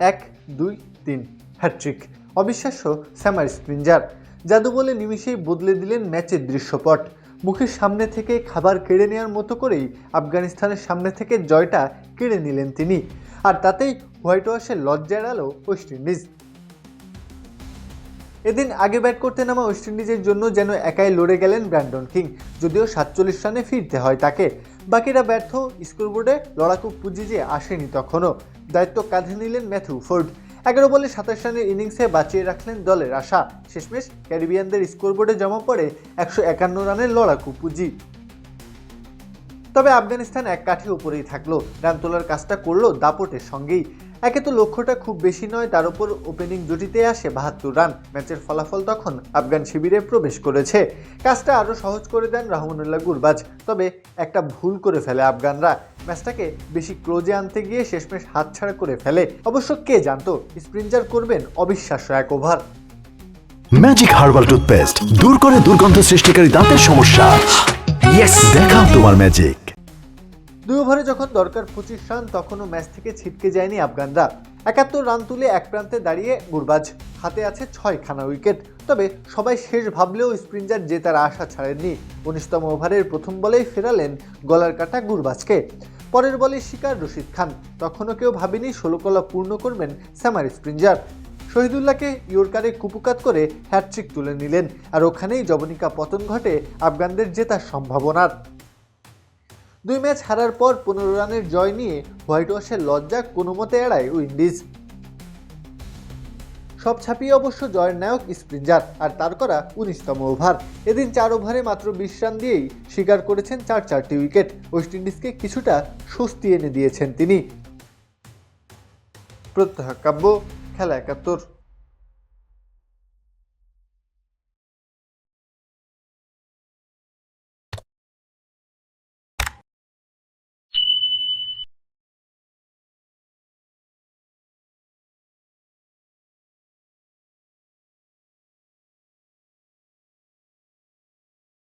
এক, দুই, তিন। হ্যাট্রিক অবিশ্বাস্য স্যামার স্প্রিঞ্জার জাদু বলে নিমিষেই বদলে দিলেন ম্যাচের দৃশ্যপট। মুখের সামনে থেকে খাবার কেড়ে নেওয়ার মতো করেই আফগানিস্তানের সামনে থেকে জয়টা কেড়ে নিলেন তিনি। আর তাতেই হোয়াইট ওয়াশে লজ্জা এড়ালো ওয়েস্ট ইন্ডিজ। এদিন আগে ব্যাট করতে নামা ওয়েস্ট ইন্ডিজের জন্য যেন একাই লড়ে গেলেন ব্র্যান্ডন কিং, যদিও সাতচল্লিশ রানে ফিরতে হয় তাকে। বাকিরা ব্যর্থ স্কোরবোর্ডে লড়াকু পুঁজি যে আসেনি তখনও। দায়িত্ব কাঁধে নিলেন ম্যাথু ফোর্ড। এগারো বলে সাতাশ রানের ইনিংসে বাঁচিয়ে রাখলেন দলের আশা। শেষমেশ ক্যারিবিয়ানদের স্কোরবোর্ডে জমা পড়ে একশো একান্ন রানের লড়াকু পুঁজি। তবে আফগানিস্তান এক কাঠি উপরেই থাকল। রান তোলার কাজটা করল দাপটের সঙ্গেই। একে তো লক্ষ্যটা খুব বেশি নয়, তার উপর ওপেনিং জুটিতে আসে বাহাত্তর রান। ম্যাচের ফলাফল তখন আফগান শিবিরে প্রবেশ করেছে। কাজটা আরও সহজ করে দেন রহমানুল্লাহ গুরবাজ। তবে একটা ভুল করে ফেলে আফগানরা। ম্যাচটাকে বেশি ক্লোজে আনতে গিয়ে শেষমেশ হাতছাড়া করে ফেলে। অবশ্য কে জানতো, স্প্রিঞ্জার করবেন অবিশ্বাস্য এক ওভার। ম্যাজিক হার্বাল টুথপেস্ট দূর করে দুর্গন্ধ সৃষ্টিকারী দাঁতের সমস্যা। দেখাও তোমার ম্যাজিক দুই ওভারে যখন দরকার পঁচিশ রান তখনও ম্যাচ থেকে ছিটকে যায়নি আফগানরা। একাত্তর রান তুলে এক প্রান্তে দাঁড়িয়ে গুরবাজ। হাতে আছে ছয়খানা উইকেট। তবে সবাই শেষ ভাবলেও স্প্রিঞ্জার জেতার আশা ছাড়েননি। উনিশতম ওভারের প্রথম বলেই ফেরালেন গলার কাটা গুরবাজকে। পরের বলে শিকার রশিদ খান। তখনও কেউ ভাবেনি ষোলো কলা পূর্ণ করবেন স্যামার স্প্রিঞ্জার শহীদুল্লাহকে ইয়র্কারে কুপুকাত করে হ্যাটট্রিক তুলে নিলেন। আর ওখানেই জবনিকা পতন ঘটে আফগানদের জেতার সম্ভাবনার। দুই ম্যাচ হারার পর পনেরো রানের জয় নিয়ে হোয়াইট ওয়াশের লজ্জা কোনো মতে এড়ায় উইন্ডিজ। সব ছাপিয়ে অবশ্য জয়ের নায়ক স্প্রিঞ্জার, আর তার করা উনিশতম ওভার। এদিন চার ওভারে মাত্র বিশ রান দিয়েই স্বীকার করেছেন চার চারটি উইকেট। ওয়েস্ট ইন্ডিজকে কিছুটা স্বস্তি এনে দিয়েছেন তিনি। প্রত্যহ কাব্য, খেলা একাত্তর।